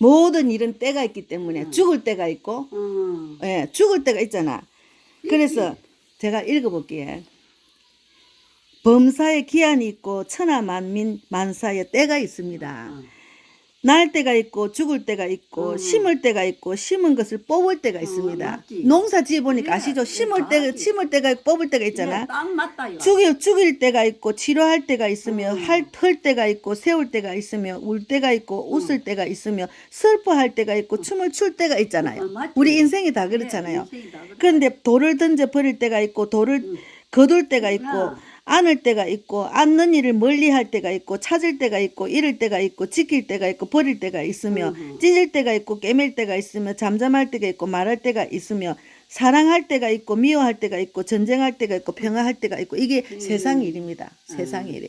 모든 일은 때가 있기 때문에 죽을 때가 있고 어. 예, 죽을 때가 있잖아. 그래서 제가 읽어볼게요. 범사에 기한이 있고 천하 만민 만사에 때가 있습니다. 어. 날 때가 있고 죽을 때가 있고 음. 심을 때가 있고 심은 것을 뽑을 때가 있습니다. 맞지. 농사 지어 보니까 예, 아시죠? 예, 심을 때 맞지. 심을 때가 있고 뽑을 때가 있잖아. 예, 딱 맞다 이거. 죽일 죽일 때가 있고 치료할 때가 있으며 음. 할털 때가 있고 세울 때가 있으며 울 때가 있고 웃을 때가 있으며 슬퍼할 때가 있고 춤을 출 때가 있잖아요. 어, 맞지. 우리 인생이 다 예, 그렇잖아요. 인생이 다 그래. 그런데 돌을 던져 버릴 때가 있고 돌을 거둘 때가 있고 야. 안을 때가 있고 안는 일을 멀리 할 때가 있고 찾을 때가 있고 잃을 때가 있고 지킬 때가 있고 버릴 때가 있으며. 찢을 때가 있고 깨맬 때가 있으며 잠잠할 때가 있고 말할 때가 있으며 사랑할 때가 있고 미워할 때가 있고 전쟁할 때가 있고 평화할 때가 있고 이게 세상 일입니다. 세상 일이.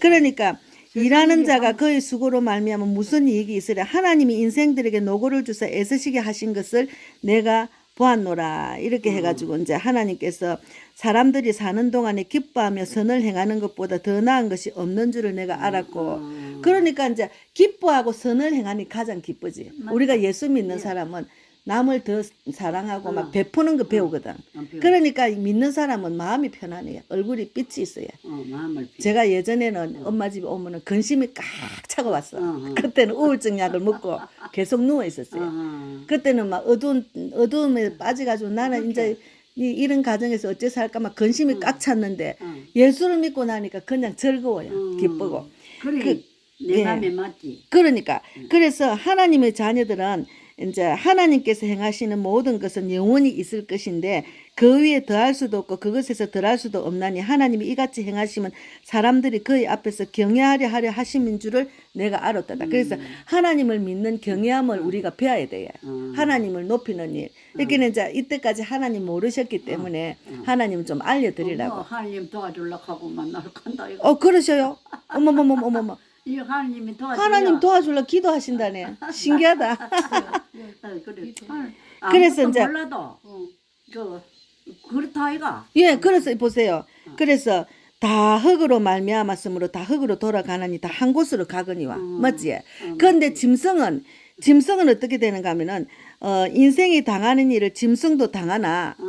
그러니까 일하는 자가 그의 수고로 말미암아 무슨 이익이 있으랴 하나님이 인생들에게 노고를 주사 애쓰시게 하신 것을 내가 보았노라. 이렇게 해가지고 이제 하나님께서 사람들이 사는 동안에 기뻐하며 선을 행하는 것보다 더 나은 것이 없는 줄을 내가 알았고 그러니까 이제 기뻐하고 선을 행하니 가장 기쁘지. 우리가 예수 믿는 사람은 남을 더 사랑하고 막 베푸는 거 배우거든 어. 그러니까 믿는 사람은 마음이 편안해요 얼굴이 빛이 있어요 어, 마음을 비. 제가 예전에는 엄마 집에 오면은 근심이 꽉 차고 왔어. 어, 어. 그때는 우울증 약을 먹고 계속 누워 있었어요. 어, 그때는 막 어두운 어두움에 빠져가지고 나는 이제 이, 이런 가정에서 어째 살까 막 근심이 꽉 찼는데 어. 예수를 믿고 나니까 그냥 즐거워요. 음. 기쁘고. 그래 그- 내 예. 맘에 맞지. 그러니까 그래서 하나님의 자녀들은 이제 하나님께서 행하시는 모든 것은 영원히 있을 것인데 그 위에 더할 수도 없고 그것에서 덜할 수도 없나니 하나님이 이같이 행하시면 사람들이 그의 앞에서 경외하려 하려 하심인 줄을 내가 알았다. 그래서 하나님을 믿는 경외함을 우리가 배워야 돼요. 음. 하나님을 높이는 일. 이렇게는 이제 이때까지 하나님 모르셨기 때문에 하나님 좀 알려드리라고. 뭐 하나님 도와주려고 하고 만나러 간다 이거. 어 그러셔요? 어머머머 어머머. 이 하나님이 도와주려. 하나님 도와주려 기도하신다네. 신기하다. 어, 그래. 아, 그래서 이제- 몰라도 그 그렇다 아이가. 예, 그래서 보세요. 그래서 다 흙으로 말미암았으므로 다 흙으로 돌아가느니 다 한 곳으로 가거니와 맞지? 그런데 짐승은 짐승은 어떻게 되는가 하면은 어 인생이 당하는 일을 짐승도 당하나 어.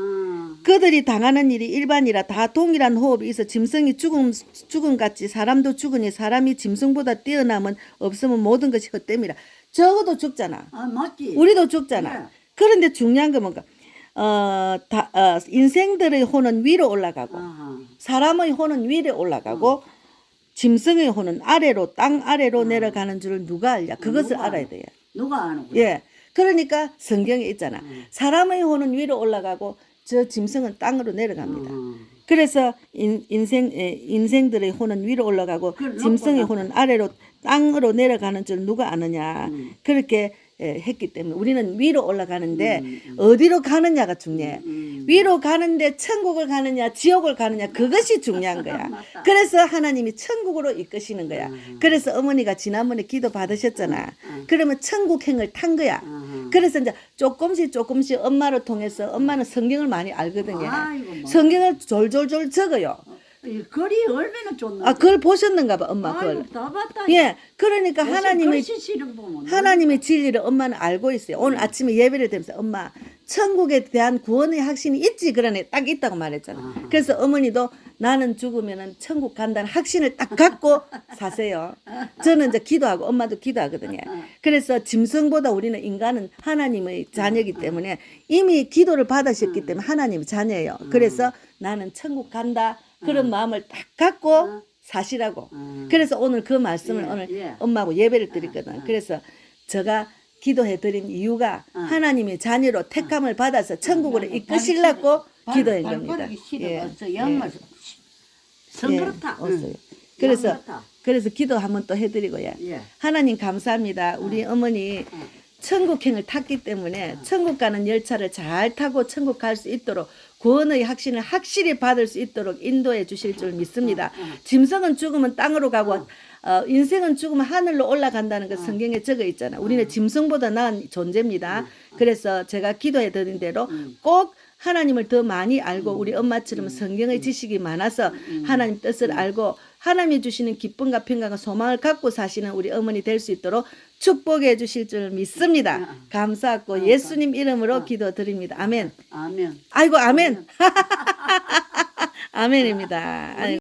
그들이 당하는 일이 일반이라 다 동일한 호흡이 있어 짐승이 죽음 죽음 같이 사람도 죽으니 사람이 짐승보다 뛰어남은 없으면 모든 것이 헛됨이라 적어도 죽잖아. 아 맞지. 우리도 죽잖아. 네. 그런데 중요한 건 뭔가 어, 다, 어, 인생들의 혼은 위로 올라가고 아하. 사람의 혼은 위로 올라가고 짐승의 혼은 아래로 땅 아래로 내려가는 줄을 누가 알냐? 그것을 누가 알아야 알아? 돼요. 누가 아는 거야? 예. 그러니까 성경에 있잖아. 사람의 혼은 위로 올라가고 저 짐승은 땅으로 내려갑니다. 어. 그래서 인, 인생 에, 인생들의 혼은 위로 올라가고 그걸 짐승의 혼은 아래로 땅으로 내려가는 줄 누가 아느냐 음. 그렇게 에, 했기 때문에 우리는 위로 올라가는데 어디로 가느냐가 중요해. 음. 위로 가는데 천국을 가느냐 지옥을 가느냐 그것이 중요한 거야. 음. 그래서 하나님이 천국으로 이끄시는 거야. 그래서 어머니가 지난번에 기도 받으셨잖아. 그러면 천국행을 탄 거야. 아하. 그래서 이제 조금씩 조금씩 엄마를 통해서 엄마는 성경을 많이 알거든요. 아이고, 뭐. 성경을 졸졸졸 적어요. 이 글이 얼마나 좋나. 아, 그걸 보셨는가 봐, 엄마 그걸. 아이고 다 봤다. 예. 그러니까 하나님의 하나님의 진리를 엄마는 알고 있어요. 오늘 아침에 예배를 드리면서 엄마 천국에 대한 구원의 확신이 있지 그러네 딱 있다고 말했잖아. 그래서 어머니도 나는 죽으면은 천국 간다는 확신을 딱 갖고 사세요. 저는 이제 기도하고 엄마도 기도하거든요. 그래서 짐승보다 우리는 인간은 하나님의 자녀이기 때문에 이미 기도를 받으셨기 때문에 하나님의 자녀예요. 그래서 나는 천국 간다 그런 마음을 딱 갖고 사시라고. 그래서 오늘 그 말씀을 예, 오늘 예. 엄마하고 예배를 드렸거든. 그래서 제가 기도해 드린 이유가 하나님의 자녀로 택함을 받아서 천국으로 이끄시려고 기도한 겁니다. 싫어. 예. 벌써 양말 성 그렇다. 예, 없어요. 응. 그래서. 그래서 기도 한번 또 해드리고요. 예. 하나님 감사합니다. 우리 어머니 천국행을 탔기 때문에 천국 가는 열차를 잘 타고 천국 갈 수 있도록 구원의 확신을 확실히 받을 수 있도록 인도해 주실 줄 믿습니다. 짐승은 죽으면 땅으로 가고 어, 인생은 죽으면 하늘로 올라간다는 거 성경에 적어 있잖아. 우리는 짐승보다 나은 존재입니다. 그래서 제가 기도해 드린 대로 꼭 하나님을 더 많이 알고 우리 엄마처럼 성경의 지식이 많아서 하나님 뜻을 알고 하나님이 주시는 기쁨과 평강과 소망을 갖고 사시는 우리 어머니 될 수 있도록 축복해 주실 줄 믿습니다. 아, 감사하고 아, 예수님 이름으로 아. 기도드립니다. 아멘. 아멘. 아이고 아멘. 아멘입니다. 아이고.